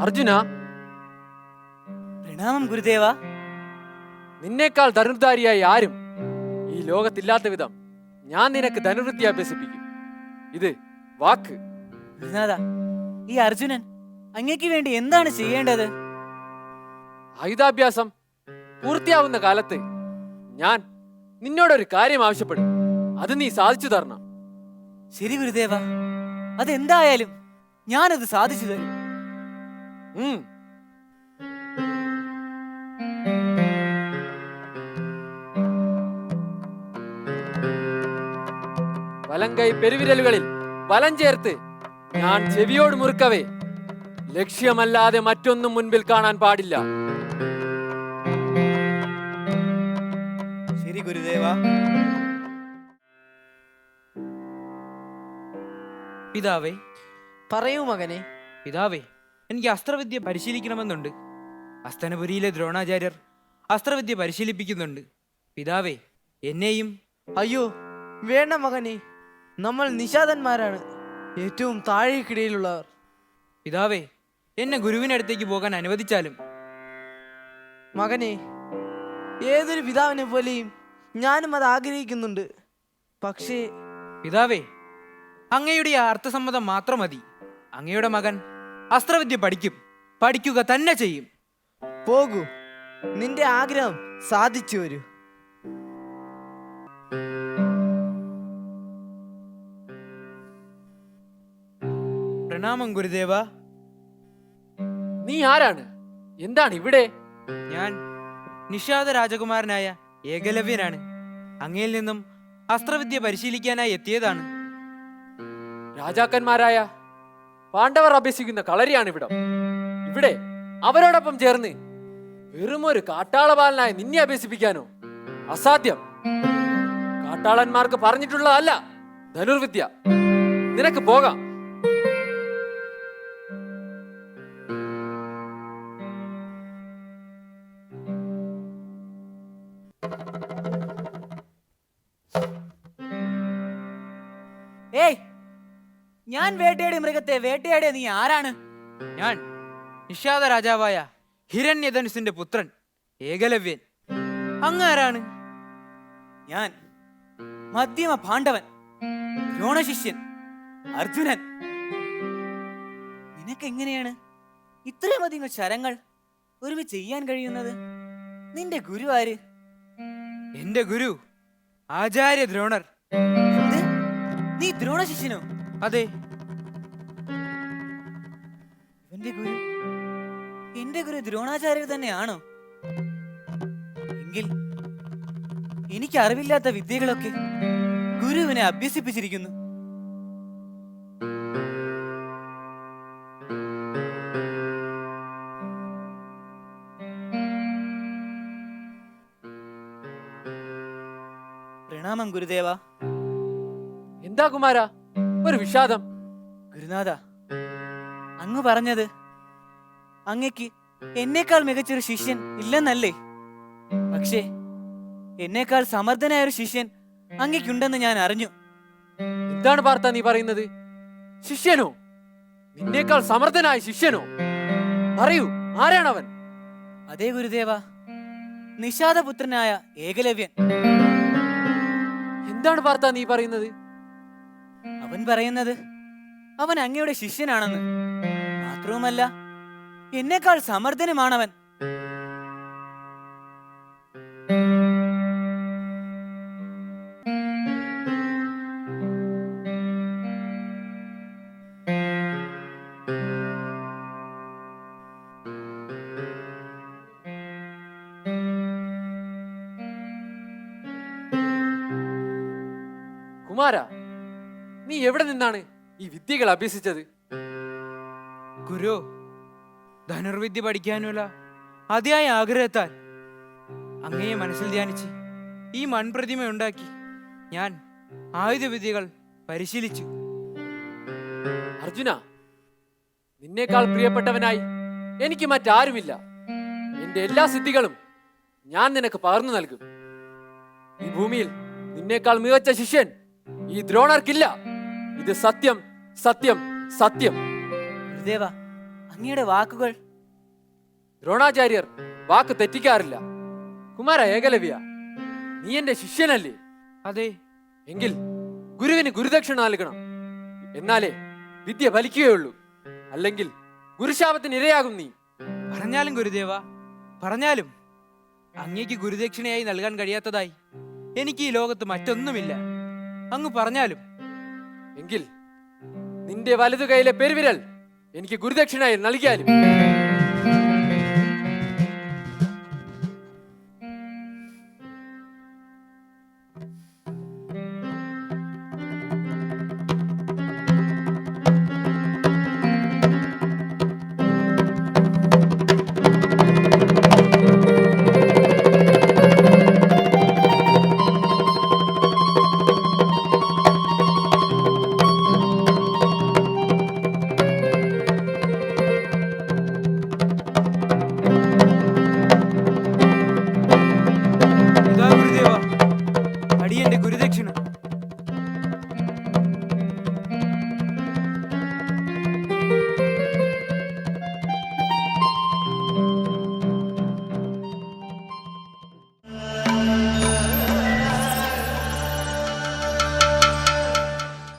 അർജുന. പ്രണാമം ഗുരുദേവ. നിന്നേക്കാൾ ധനുർധാരിയായി ആരും ഈ ലോകത്തില്ലാത്ത വിധം ഞാൻ നിനക്ക് ധനുവൃത്തി അഭ്യസിപ്പിക്കും. ഇത് വാക്ക്. ഗുരുനാഥ ഈ അർജുനൻ അങ്ങേക്ക് വേണ്ടി എന്താണ് ചെയ്യേണ്ടത്? ആയുധാഭ്യാസം പൂർത്തിയാവുന്ന കാലത്ത് ഞാൻ നിന്നോടൊരു കാര്യം ആവശ്യപ്പെടും. അത് നീ സാധിച്ചു തരണം. ശരി ഗുരുദേവ അതെന്തായാലും ഞാനത് സാധിച്ചു തരും. ഉം. വലങ്കൈ പെരുവിരലുകളിൽ വലം ചേർത്ത് ഞാൻ ചെവിയോട് മുറുക്കവേ. ലക്ഷ്യമല്ലാതെ മറ്റൊന്നും മുൻപിൽ കാണാൻ പാടില്ല. ശരി ഗുരുദേവ. പിതാവേ. പറയൂ മകനെ. പിതാവേ എനിക്ക് അസ്ത്രവിദ്യ പരിശീലിക്കണമെന്നുണ്ട്. അസ്തനപുരിയിലെ ദ്രോണാചാര്യർ അസ്ത്രവിദ്യ പരിശീലിപ്പിക്കുന്നുണ്ട്. പിതാവേ എന്നെയും അയ്യോ വേണ്ട മകനെ. നമ്മൾ നിഷാദന്മാരാണ് ഏറ്റവും താഴേക്കിടയിലുള്ളവർ. പിതാവേ എന്നെ ഗുരുവിനടുത്തേക്ക് പോകാൻ അനുവദിച്ചാലും. മകനെ ഏതൊരു പിതാവിനെ പോലെയും ഞാനും അത് ആഗ്രഹിക്കുന്നുണ്ട്. പക്ഷേ പിതാവേ അങ്ങയുടെ അർത്ഥസമ്മതം മാത്രം മതി. അങ്ങയുടെ മകൻ അസ്ത്രവിദ്യ പഠിക്കും. പഠിക്കുക തന്നെ ചെയ്യും. പോകൂ. നിന്റെ ആഗ്രഹം സാധിച്ചു വരൂ. പ്രണാമം ഗുരുദേവ. നീ ആരാണ്? എന്താണ് ഇവിടെ? ഞാൻ നിഷാദ രാജകുമാരനായ ഏകലവ്യനാണ്. അങ്ങയിൽ നിന്നും അസ്ത്രവിദ്യ പരിശീലിക്കാനായി എത്തിയതാണ്. രാജാക്കന്മാരായ പാണ്ഡവർ അഭ്യസിക്കുന്ന കളരിയാണ് ഇവിടം ഇവിടെ അവരോടൊപ്പം ചേർന്ന് വെറുമൊരു കാട്ടാളപാലനായ നിന്നെ അഭ്യസിപ്പിക്കാനോ? അസാധ്യം. കാട്ടാളന്മാർക്ക് പറഞ്ഞിട്ടുള്ളതല്ല. ധനുർവിദ്യ നിനക്ക് പോകാം. ഏയ് ഞാൻ വേട്ടയാടിയ മൃഗത്തെ വേട്ടയാടിയ നീ ആരാണ്? ഞാൻ നിഷാദ രാജാവായ ഹിരണ്യധനുസിന്റെ പുത്രൻ ഏകലവ്യൻ. അങ്ങ് ആരാണ്? ഞാൻ മധ്യമ പാണ്ഡവൻ ദ്രോണശിഷ്യൻ അർജുനൻ. നിനക്ക് എങ്ങനെയാണ് ഇത്രയും അധികം ശരങ്ങൾ ഒരുമിച്ച് ചെയ്യാൻ കഴിയുന്നത്? നിന്റെ ഗുരു ആര്? എന്റെ ഗുരു ആചാര്യ ദ്രോണർ. നീ ദ്രോണശിഷ്യനോ? അതെ. എന്റെ ഗുരു എന്റെ ഗുരു ദ്രോണാചാര്യർ തന്നെയാണോ? എങ്കിൽ എനിക്ക് അറിവില്ലാത്ത വിദ്യകളൊക്കെ ഗുരുവിനെ അഭ്യസിപ്പിച്ചിരിക്കുന്നു. പ്രണാമം ഗുരുദേവ. എന്താ കുമാര? ഒരു വിഷാദം. ഗുരുനാഥ അങ്ങ് പറഞ്ഞത് അങ്ങക്ക് എന്നേക്കാൾ മികച്ചൊരു ശിഷ്യൻ ഇല്ലെന്നല്ലേ? പക്ഷേ എന്നേക്കാൾ സമർത്ഥനായ ഒരു ശിഷ്യൻ അങ്ങക്കുണ്ടെന്ന് ഞാൻ അറിഞ്ഞു. എന്താണ് പാർത്ത നീ പറയുന്നത്? ശിഷ്യനോ? നിന്നേക്കാൾ സമർത്ഥനായ ശിഷ്യനോ? പറയൂ ആരാണവൻ? അതേ ഗുരുദേവ നിഷാദപുത്രനായ ഏകലവ്യൻ. എന്താണ് പാർത്ത നീ പറയുന്നത്? അവൻ പറയുന്നത് അവൻ അങ്ങയുടെ ശിഷ്യനാണെന്ന്. മാത്രവുമല്ല എന്നേക്കാൾ സമർത്ഥനുമാണവൻ. കുമാര നീ എവിടെ നിന്നാണ് ഈ വിദ്യകൾ അഭ്യസിച്ചത്? ഗുരു ധനുർവിദ്യ പഠിക്കാനുള്ള അതിയായ ആഗ്രഹത്താൽ അങ്ങയെ മനസ്സിൽ ധ്യാനിച്ച് ഈ മൺപ്രതിമ ഉണ്ടാക്കി ഞാൻ ആയുധവിദ്യകൾ പരിശീലിച്ചു. അർജുന നിന്നേക്കാൾ പ്രിയപ്പെട്ടവനായി എനിക്ക് മറ്റാരുമില്ല. എന്റെ എല്ലാ സിദ്ധികളും ഞാൻ നിനക്ക് പകർന്നു നൽകും. ഈ ഭൂമിയിൽ നിന്നേക്കാൾ മികച്ച ശിഷ്യൻ ഈ ദ്രോണർക്കില്ല. ഇത് സത്യം സത്യം സത്യം. ഗുരുദേവ അങ്ങയുടെ വാക്കുകൾ. ദ്രോണാചാര്യർ വാക്ക് തെറ്റിക്കാറില്ല. കുമാര ഏകലവ്യ നീ എന്റെ ശിഷ്യനല്ലേ? അതെ. എങ്കിൽ ഗുരുവിന് ഗുരുദക്ഷിണ നൽകണം. എന്നാലേ വിദ്യ ഫലിക്കുകയുള്ളൂ. അല്ലെങ്കിൽ ഗുരുശാപത്തിന് ഇരയാകും നീ. പറഞ്ഞാലും ഗുരുദേവ പറഞ്ഞാലും അങ്ങേക്ക് ഗുരുദക്ഷിണയായി നൽകാൻ കഴിയാത്തതായി എനിക്ക് ഈ ലോകത്ത് മറ്റൊന്നുമില്ല. അങ്ങ് പറഞ്ഞാലും എങ്കിൽ നിന്റെ വലതു കൈയിലെ പെരുവിരൽ എനിക്ക് ഗുരുദക്ഷിണയായി നൽകിയാലും